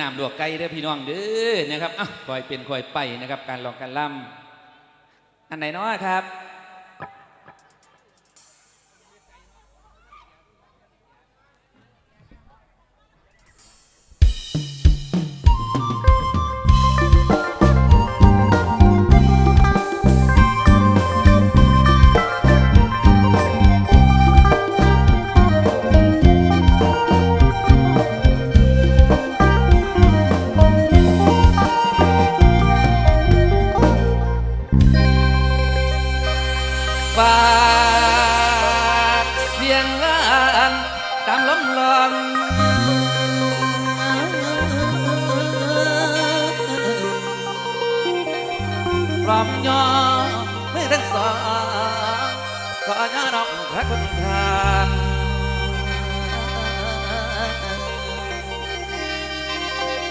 น้ำลวกไก่เด้อพี่น้องเด้อนะครับอะคอยเป็นคอยไปนะครับ การลองการล่ำอันไหนน้อครับ ก็ย้าน้องรักคนณทาน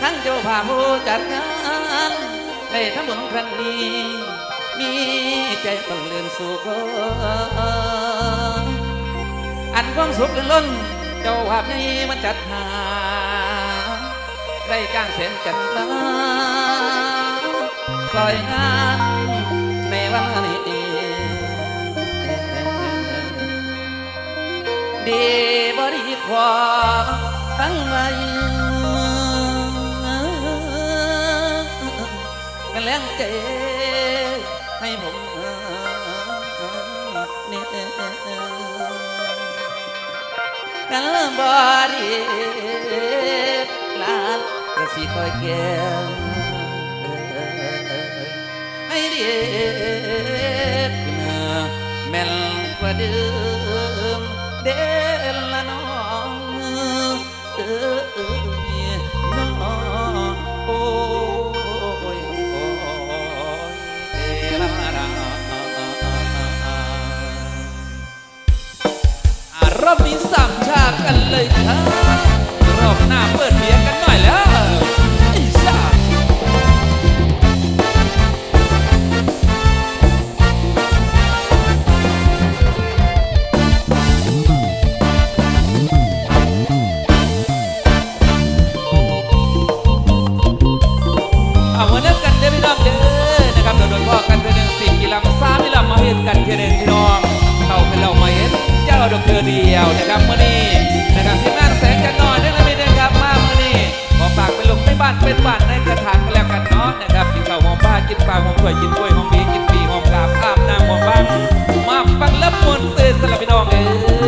ทั้งเจ้าภาผู้จัดงานในทั้งหมดครั้งนี้ มีใจบังเลื่อนสุขอันความสุขล้นเจ้าภาพนี้มันจัดหา ได้กางเส้นจันทร์ซอยงานในวันนี้ ดีบ่ดีกว่าทั้งไว้กันแรงเจให้ผมเนี่ยกันบ่ดีลาลจะสิคอยเกลให้เรียกนะแม่นกว่าเดิ อบนี้สามฉากกันเลยครับรอบหน้าเปิดเบียงกันหน่อยแล้ว แล้วนะครับเมื่อนี้นะครับที่นั่งแสงจะนนอนได้เลยนะครับมาเมื่อนี้ขอฝากไปลงม่บ้านเป็นบ้านในกระถางก็แล้วกันเนาะนะครับกินข้าวหอมบ้ากินปลาหอมถ้วยกินกล้วยหอมดีกินปีหอมกาบอาบน้ำหอมบ้างมาฟังเลิฟมวนเสื่อสลับพี่น้องเอ้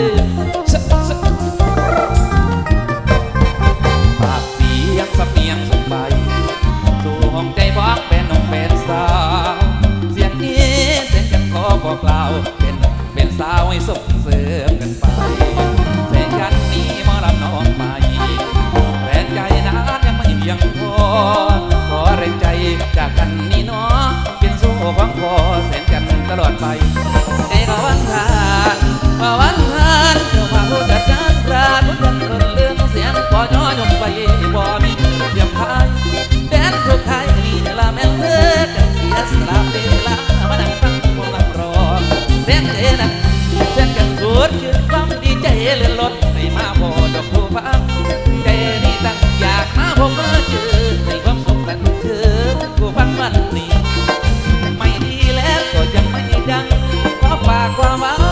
Aquaman.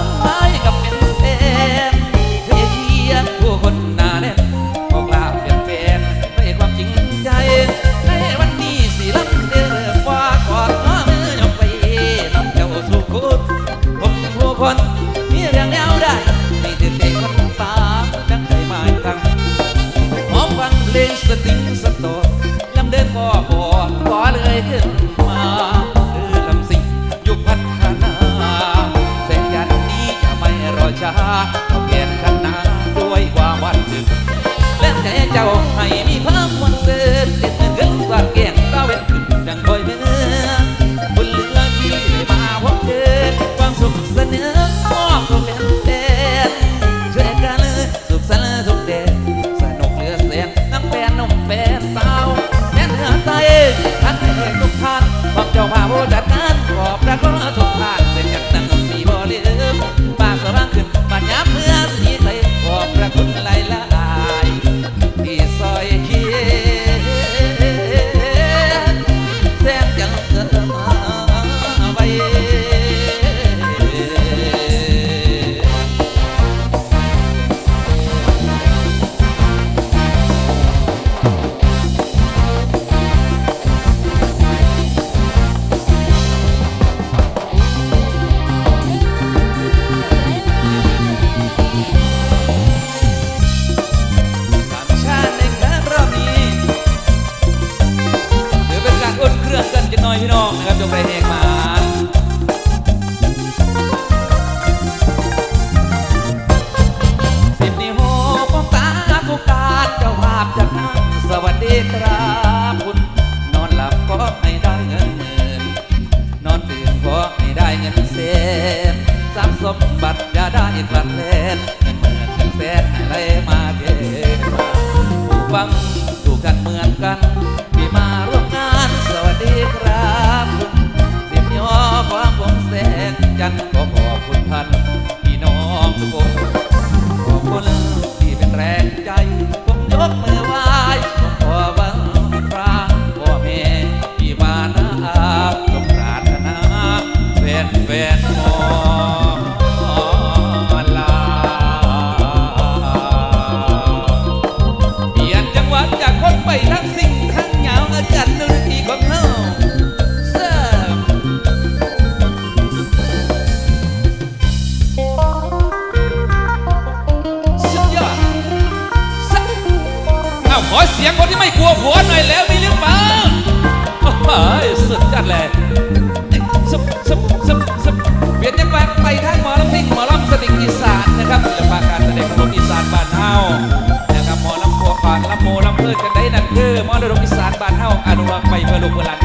งานบ้านเฮานะครับหมอลำพัวปากลำโมลำเพื่อกันได้นั่นคือมอลำอีสานบ้านเฮาอนุรักษ์ไปเพื่อลูกเพื่อหลาน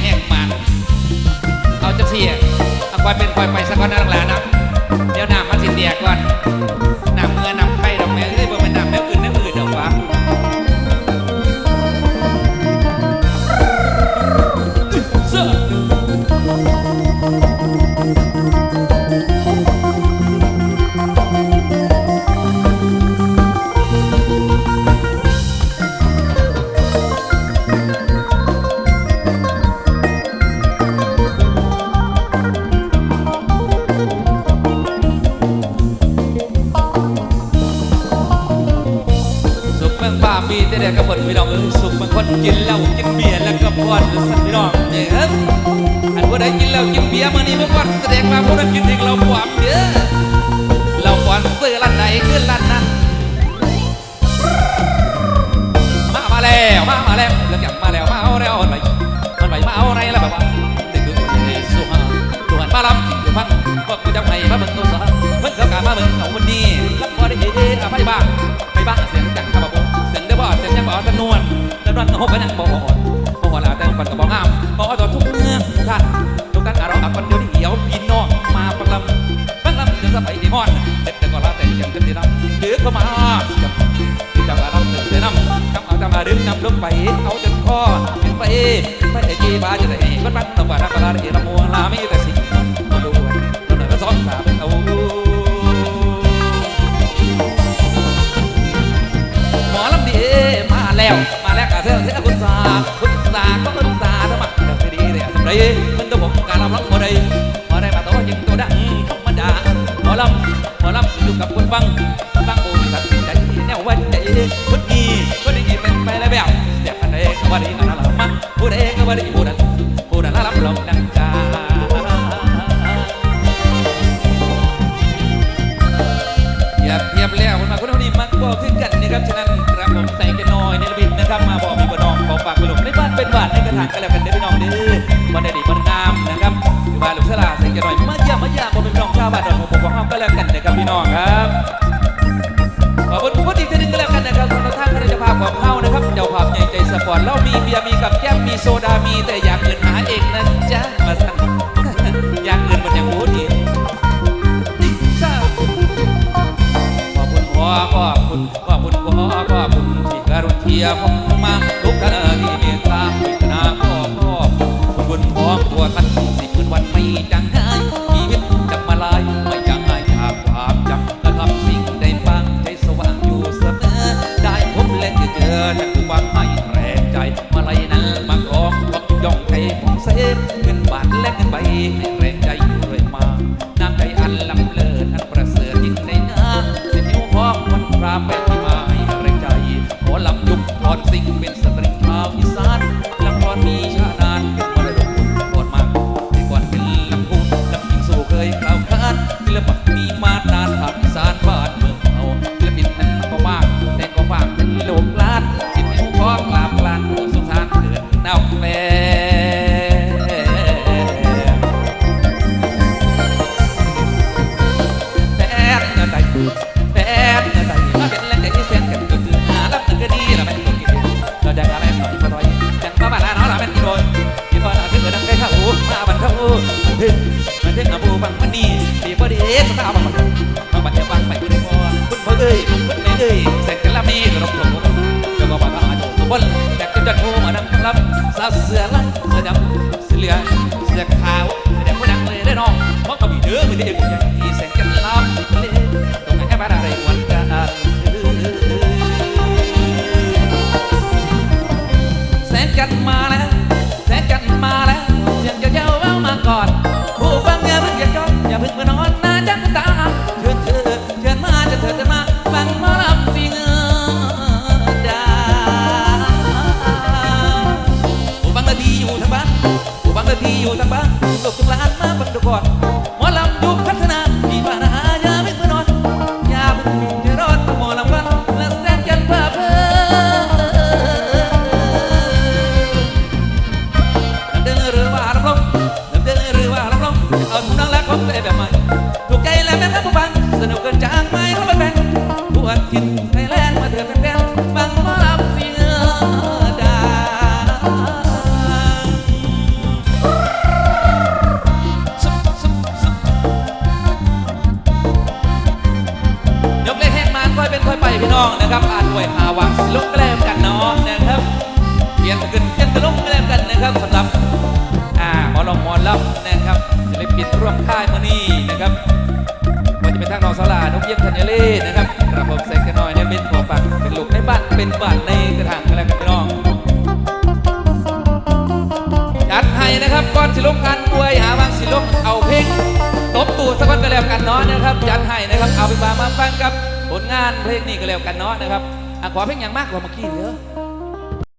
แห้งมัน เอาจะเสียเอาคอยเป็นคอยไปสักวันนั่งหลานะ มีแต่เด็กกระเบิดพี่น้องเอ้ยสุกเมืองคนกินเหล้ากินเบียร์แล้วก็พอนสัตว์พี่น้องเนี่ยครับอันพวกใดกินเหล้ากินเบียร์มานี้เมื่อก่อนแสดงมาพวกนั้นกินถึงเราปวามเด้อเราปอนซื้อร้านไหนขึ้นร้านนั้นมามาแล้วมามาแล้วเรื่องอยางมาแล้วมา วนจำนวนหกกันยังบ่บ่บ่ลาแต่ปันก็บ่งามบ่ต่อทุกเมื่อท่านทุกท่านอารมณ์อับปันเดียวเดียวพี่น้องมาฟังลำฟังลำจะสบายดีฮอนเด็กแต่ก็ลาแต่ยังกันดีน้ำเดื้อเข้ามาจับที่จังหวะเราเสียน้ำกำเอาจะมาดึงนำลงไปเอาจนคอเป็นไฟไฟจีบาจะได้บ้านบ้านตะวันนักลาได้ละมัวลาไม่แต่สิ่งมาดูเราหน่อยก็ซ้อนสาม เสียเสียคุณตาคุณตาก็คุณตาธรรมะจะดีเลยสำเร็จมันตัวผมการรับรับมาได้มาได้มาตัวยิงตัวดังธรรมดาหมอลำหมอลำอยู่กับคนฟังฟัง กระถางกันแล้วกันเด้อพี่น้องเด้อวันใดดีวันงามนะครับหรือว่าลูกสลาใส่กันหน่อยมาเยี่ยมมาเยี่ยมผมเป็นน้องชาวบ้านดอนหัวผมของห้องก็แล้วกันนะครับพี่น้องครับขอบคุณผู้ดีที่นึงก็แล้วกันนะครับสำหรับท่านคณะเจ้าภาพของเฮานะครับเจ้าภาพใหญ่ใจสปอร์ตเรามีเบียร์มีกับแก้มมีโซดามีแต่อย่างอื่นหาเองนะจ๊ะมาสั่งอย่างอื่นมันยังโอ้ดีขอบคุณพ่อขอบคุณขอบคุณพ่อขอบคุณที่การุณเทียผมมามาทุกท่านที่เมตตา คืนวันไงหายชีวิตจะมาลายไม่อยากให้จากความจำและทำสิ่งใดบ้างใจสว่างอยู่เสมอได้พบและเจอนั่นคือความไม่แรงใจมาลัยนั้นมากองวักย่องให้ผมเซฟเงินบาทและเงินใบให้แรงใจเรื่อยมาน้ำใจอันลำเลิศอันประเสริฐยิ่งในหน้าสินิ้วหอมวันพราเป็นที่มาให้แรงใจขอลำยุกพรสิ่งเป็นสตรีชาวอีสาน สาวเสือลังเสือดำเสือเหลืองเสือขาว กทุกล้านมาบังดูก่อนหมอลำยุคพัฒนามีปัญหาอย่าเพิ่งมานอนอย่าเพิ่งจะรอดหมอลำกันและแสงกันบ้าเพ้อเดินหรือว่าลำลงเดินหรือว่าลำลงเอาทุนนั่งและของตัวเองแบบใหม่ถูกใจแล้วแม่ครับผู้บังสนุกเกินจำนะครับศิลปินร่วมค่ายมานี่นะครับว่าจะเป็นทางน้องสลานกเยี่ยมธัญเล่นะครับระบบเซ็กกันหน่อยเนี่ยเป็นของฝากเป็นลูกในบ้านเป็นบ้านในกระถางกันแล้วกันพี่น้องจัดให้นะครับก่อนสิลงการป่วยหาบางสิลงเอาเพลงตบตูดสักคนก็แล้วกันเนาะนะครับจัดให้นะครับเอาไปฟังมาฟังกับผลงานเพลงนี้ก็แล้วกันเนาะนะครับอะขอเพลงอย่างมากกว่าเมื่อกี้เถอะ